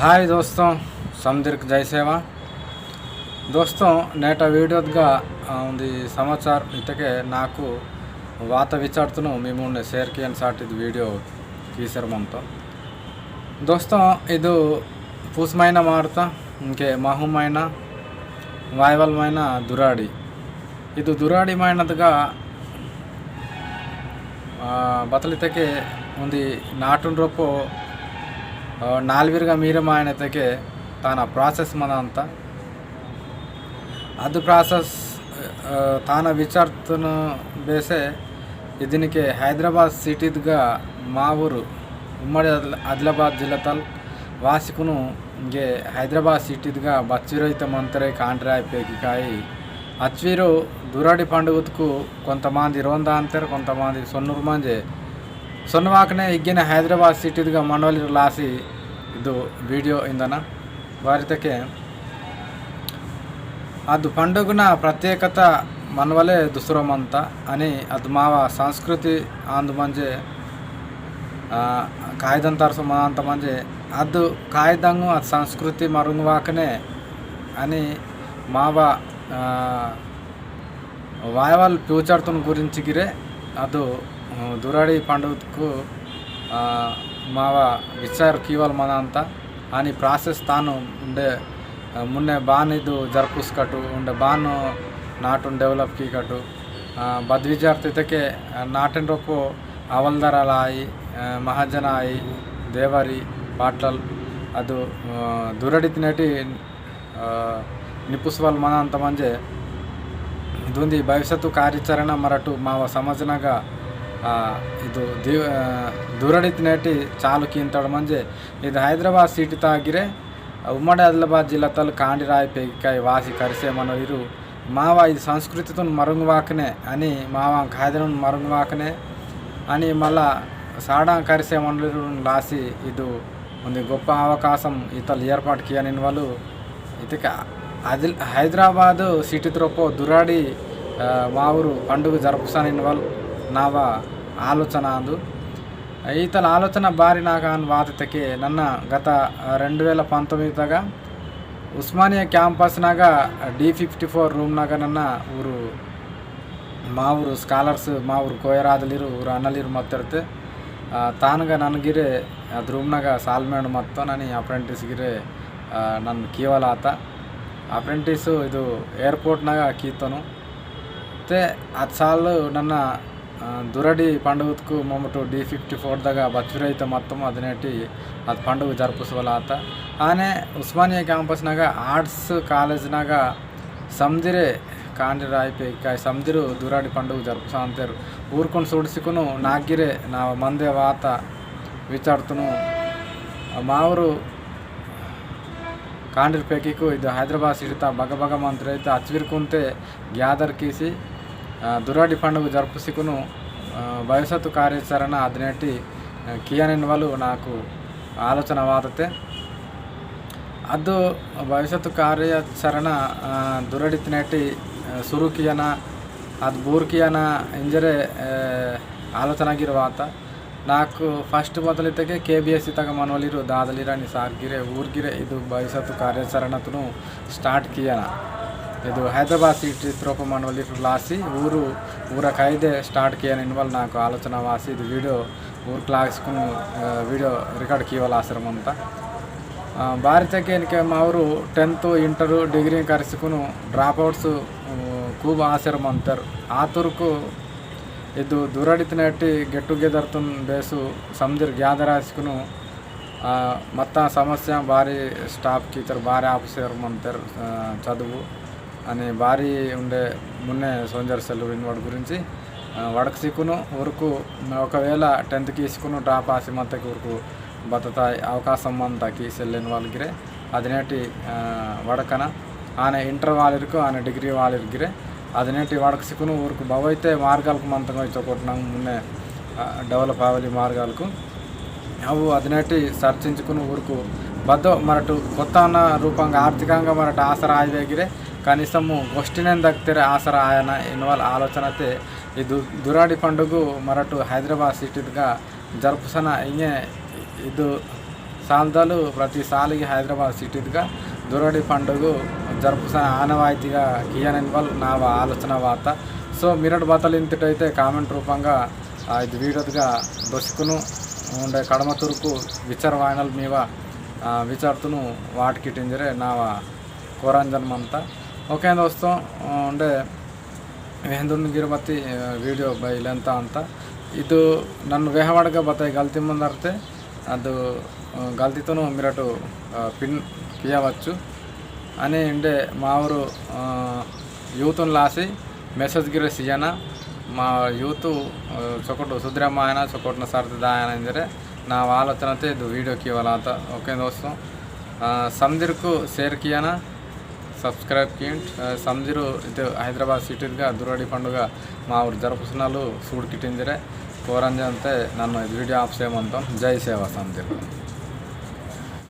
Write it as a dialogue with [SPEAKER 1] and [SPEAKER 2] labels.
[SPEAKER 1] Hi दोस्तों समदीर्क जय सेवा దోస్తం నేట వీడియోగా ఉంది సమాచారం ఇతకే నాకు వాత విచారుతును మేము షేర్కి అని సాట్ ఇది వీడియో తీసారు మనతో. దోస్తం ఇది పూసమైన మారుత ఇంకే మహుమైన వాయువలమైన దురాడి. ఇది దురాడిమైనదిగా బతలితకే ఉంది నాటున్ రొప్పో నాలువేరుగా మీరు మా ಮಾಯನತೆಗೆ తన ప్రాసెస్ మన అంతా. అది ప్రాసెస్ ತಾನ విచార్తను బేసే దీనికి హైదరాబాద్ సిటీగా మా ఊరు ఉమ్మడి ఆదిలాబాద్ జిల్లాతల్ వాసికును ఇంకే హైదరాబాద్ సిటీగా బచ్చిరోహిత మంత్రే కాంట్రాయ్ కాయి అచ్వీరు దురాడి పండుగకు కొంతమంది ఇరవందాంతరు కొంతమంది సొన్నూరు మంది సొన్నవాకనే ఇగ్గిన హైదరాబాద్ సిటీగా మనవలి లాసి ಇದು ವಿಡಿಯೋ ಇಂದನ ವಾರಿತಕ್ಕೆ ಅದು పండుగన ప్రత్యేకత మనవలే దుసురమంత అని ಅದು ಮಾವ ಸಂಸ್ಕೃತಿ ಅಂದು ಮಂಜೆ ಕಾಯ್ದಂ ತರಸು ಅಂತ ಮಂಜೆ ಅದು ಕಾಯ್ದಂಗು ಅದು ಸಂಸ್ಕೃತಿ ಮರುಂಗುವಾಕನೆ అని మావ వాయవాల్ ఫ్యూచర్తో గురించి గిరే ಅದು ದುರಾಡಿ పండుగకు మావ విచార్ కీవల్ మన ಅಂತ అని ప్రాసెస్ తాను ఉండే ಮುನ್ನೆ ಬಾನ್ ಇದು ಜರ್ಪುಸ್ಕಟ್ಟು ಉಂಡೆ ಬಾನು ನಾಟುನ್ ಡೆವಲಪ್ ಕೀಕಟ್ಟು ಬದ್ ವಿಚಾರ್ತಿತಕ್ಕೆ ನಾಟಿನ ರೊಪ್ಪು ಅವಲ್ದರಲ ಆಯಿ ಮಹಾಜನ ಆಯಿ ದೇವರಿ ಪಾಟ್ಲಲ್ ಅದು ದುರಡಿತಿನಟಿ ನಿಪುಸ್ವಲ್ ಮನ ಅಂತ ಮಂಜೆ ಇದೊಂದು ಭವಿಷ್ಯತ್ತು ಕಾರ್ಯಾಚರಣೆ ಮರಟು ಮಾವ ಸಮಾಜನಾಗ ಆ, ఇది ದೀವ ಧೂರಡಿತ ನೇಟಿ ಚಾಲುಕಿ ಇಂತೋಡು ಮಂಜೆ ఇది హైదరాబాద్ సిటీ తాగిరే ఉమ్మడి ఆదిలాబాద్ జిల్లా తల కాండి రాయి పెగికాయ వాసి కరిసే మనోరు మావా ఇది సంస్కృతితో మరుగువాకనే అని మావా ఖైదను మరుగువాకనే అని మళ్ళా సాడా కరిసే మనోరు లాసి ఇది ఉంది గొప్ప అవకాశం ఇతలు ఏర్పాటు చేయని వాళ్ళు ఇతక అది హైదరాబాదు సిటీ త్రొప్పో దురాడి మా ఊరు పండుగ జరుపుసాని వాళ్ళు. ನಾವ ಆಲೋಚನಾ ಅಂದು ಈತನ ಆಲೋಚನ ಬಾರಿನಾಗ ಅನ್ ವಾದತಕ್ಕೆ ನನ್ನ ಗತ ರೆಂಡು ವೇಲ ಪಂತೊಮ್ಮಿದಾಗ ఉస్మానియా క్యాంపస్నాగ డి ఫిఫ్టీ ఫోర్ రూమ్నాగ ನನ್ನ ಊರು మా ఊరు స్కాలర్స్ మా ఊరు కోయరాదులిరు ఊరు అన్నలిరు మత్తర్తు ತಾನಗ ನನಗಿರೆ ಅದು ರೂಮ್ನಾಗ ಸಾಲ್ಮೇಣ್ ಮತ್ತು ನಾನು ಅಪ್ರೆಂಟಿಸ್ಗಿರೆ ನನ್ನ ಕೀವಲ ಆತ ಅಪ್ರೆಂಟಿಸು ಇದು ಏರ್ಪೋರ್ಟ್ನಾಗ ಕೀತನು ಮತ್ತು ಅದು ಸಾಲು ನನ್ನ దురడి పండుగకు మమ్మటు డి ఫిఫ్టీ ఫోర్ దాకా బచ్చురైత మొత్తం అది అదినటి అది పండుగ జరుపుసల ఆత. ఆనే ఉస్మానియా క్యాంపస్ నాగ ఆర్ట్స్ కాలేజ్ నాగ సమ్దిరే కాండి రాయిపోయి సమ్దిరు దురాడి పండుగ జరుపుసంతారు ఊరుకొని సుడుసుకును నాగిరే నా మందే వాత విచారుతును. ఊరు కాండ్రపేకి ఇది హైదరాబాద్ సిడిత బగబగ మంత్రి అయితే అచ్చిరుకుంటే గ్యాదర్ కీసి ఆ, దురాడి పండుగ జరుపుసికును ఆ, భవిష్యత్తు కార్యాచరణ అదినేటి కియనిన్ వాళ్ళు నాకు ఆలోచన వాదతే ಅದು ಭವಿಷ್ಯತ್ತು ಕಾರ್ಯಾಚರಣ ಆ, ದುರಡಿತಿನೇಟಿ ಸುರುಕಿಯನ ಅದು ಬೂರ್ಕಿಯನ ಇಂಜರೆ ಆಲೋಚನೆ ಆಗಿರುವ ಆತ నాకు ఫస్ట్ మొదలైతే కేబిఎస్సి తగ మనవలిరు దాదలిరాని సార్గిరే ఊర్గిరే ಇದು ಭವಿಷ್ಯತ್ತು ಕಾರ್ಯಾಚರಣತನು ಸ್ಟಾರ್ಟ್ ಕಿಯನ ఇది హైదరాబాద్ సీట్ తిరుపతి మన లాసి ఊరు ఊర ఖైదే స్టార్ట్కి అని నాకు ఆలోచన వాసి ఇది వీడియో ఊరు క్లాసుకుని వీడియో రికార్డ్ కీవాల అవసరం భారత భారతకేనికే మా ఊరు టెన్త్ ఇంటర్ డిగ్రీ కలుసుకుని డ్రాప్అవుట్స్ కూబ ఆశ్రమం అంటారు ఆ తురుకు ఇది దురడితినట్టి గెట్ టుగెదర్తో బేసు సమధర్ గ్యాదర్ ఆసుకును మొత్తం సమస్య భారీ స్టాఫ్ ఇతరు భారీ ఆఫీసర్ అంటారు చదువు. అని భారీ ఉండే మున్నే సోంజర్ సెల్ వాడి గురించి వడకు సిక్కును ఊరుకు ఒకవేళ టెన్త్కి ఇసుకును డ్రాప్ ఆసి వరకు ఊరుకు అవకాశం అంతకి సెల్లిన వాళ్ళగిరే. అదినేటి వడకన ఆయన ఇంటర్ వాళ్ళకు ఆయన డిగ్రీ వాళ్ళిరిగిరే. అదినేటి వడక సిక్కును ఊరుకు బవైతే మార్గాలకు మంతంగా ఇచ్చొకొట్టినాం మున్నే డెవలప్ అవ్వాలి మార్గాలకు. అవు అదినేటి సర్చించుకుని ఊరుకు బద్ద మరటు కొత్త అన్న రూపంగా ఆర్థికంగా మరటు ఆసరా దగ్గరే కనీసము గొష్టినేం దక్కితే ఆసరా ఆయన ఇన్వాల్ ఆలోచనతే అయితే ఈ దు దురాడి పండుగ మరటు హైదరాబాద్ సిటీగా జరుపుసన ఇంగే ಇದು సాల్దాలు ప్రతిసాలకి హైదరాబాద్ సిటీగా దురడి పండుగ జరుపుసన ఆనవాయితీగా కియాన్ ఇన్వాల్ నా ఆలోచన వార్త. సో మీరటి బతలు ఇంతటైతే కామెంట్ రూపంగా ఇది వీడదుగా దొసుకును. ఉండే కడమ తురుకు విచార మీవ విచారతును విచారుతును వాటికి టింజరే నా కురాంజన్మంతా. ఓకే దోస్తం ఉండే ವೆಹಂದುನ್ ಗಿರ್ಬತ್ತಿ ವಿಡಿಯೋ ಬೈಲೆಂತ ಅಂತ ಇದು ನನ್ನ ವ್ಯವಹಾರಗ ಬತ್ತಾಯಿ ಗಲ್ತಿ ಮುಂದರ್ತೆ ಅದು ఆ, గల్తీతోనూ మీరటు ఆ, పిన్ పియవచ్చు అని ఉండే మా ఊరు యూత్ని లాసి మెసేజ్ గిరి సియన మా యూత్ చొకటు సుద్రమ్మ ఆయన చొకటిన సర్ది ఆయన ಅಂದರೆ ನಾವು ಆಲೋಚನೆ ಐತೆ ಇದು ವಿಡಿಯೋಕ್ಕೆ ಇವಲ್ಲ ಅಂತ ಓಕೆ ದೋಸ್ತು ಸಮದಿರ್ಕು ಸೇರ್ ಕಿಯನ సబ్స్క్రైబ్ చేయండి. సంజీరు ఇది హైదరాబాద్ సిటీగా దురాడి పండుగ మా ఊరు జరుపుతున్నాలు సూడికి టింజరే కోరంజ నన్ను వీడియో ఆఫ్ చేయమంటాం. జై సేవ సంజీరు.